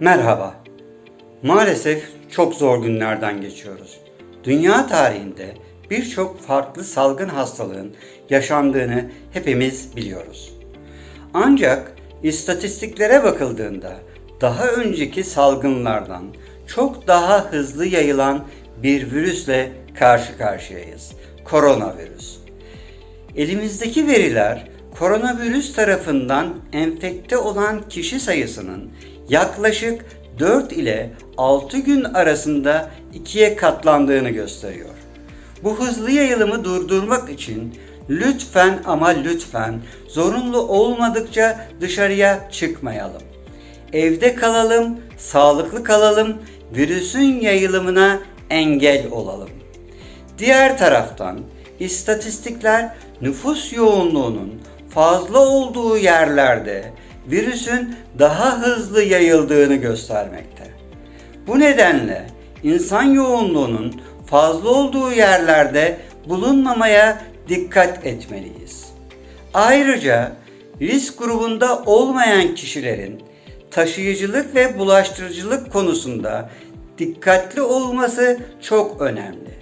Merhaba. Maalesef çok zor günlerden geçiyoruz. Dünya tarihinde birçok farklı salgın hastalığın yaşandığını hepimiz biliyoruz. Ancak istatistiklere bakıldığında daha önceki salgınlardan çok daha hızlı yayılan bir virüsle karşı karşıyayız. Koronavirüs. Elimizdeki veriler koronavirüs tarafından enfekte olan kişi sayısının yaklaşık 4 ile 6 gün arasında ikiye katlandığını gösteriyor. Bu hızlı yayılımı durdurmak için lütfen ama lütfen zorunlu olmadıkça dışarıya çıkmayalım. Evde kalalım, sağlıklı kalalım, virüsün yayılımına engel olalım. Diğer taraftan istatistikler nüfus yoğunluğunun fazla olduğu yerlerde virüsün daha hızlı yayıldığını göstermekte. Bu nedenle insan yoğunluğunun fazla olduğu yerlerde bulunmamaya dikkat etmeliyiz. Ayrıca risk grubunda olmayan kişilerin taşıyıcılık ve bulaştırıcılık konusunda dikkatli olması çok önemli.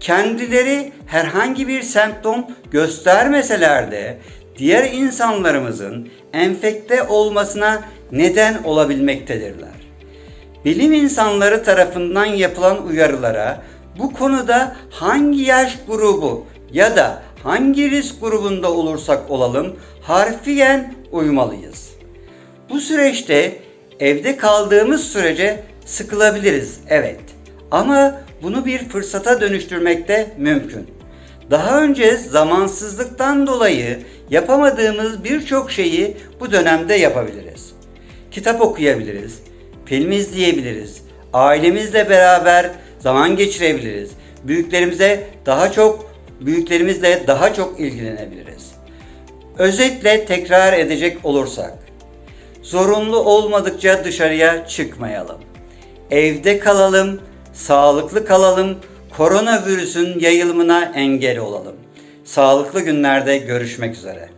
Kendileri herhangi bir semptom göstermeseler de diğer insanlarımızın enfekte olmasına neden olabilmektedirler. Bilim insanları tarafından yapılan uyarılara bu konuda hangi yaş grubu ya da hangi risk grubunda olursak olalım harfiyen uymalıyız. Bu süreçte evde kaldığımız sürece sıkılabiliriz evet. Ama bunu bir fırsata dönüştürmek de mümkün. Daha önce zamansızlıktan dolayı yapamadığımız birçok şeyi bu dönemde yapabiliriz. Kitap okuyabiliriz, film izleyebiliriz, ailemizle beraber zaman geçirebiliriz. Büyüklerimize daha çok büyüklerimizle daha çok ilgilenebiliriz. Özetle tekrar edecek olursak zorunlu olmadıkça dışarıya çıkmayalım. Evde kalalım, sağlıklı kalalım, koronavirüsün yayılımına engel olalım. Sağlıklı günlerde görüşmek üzere.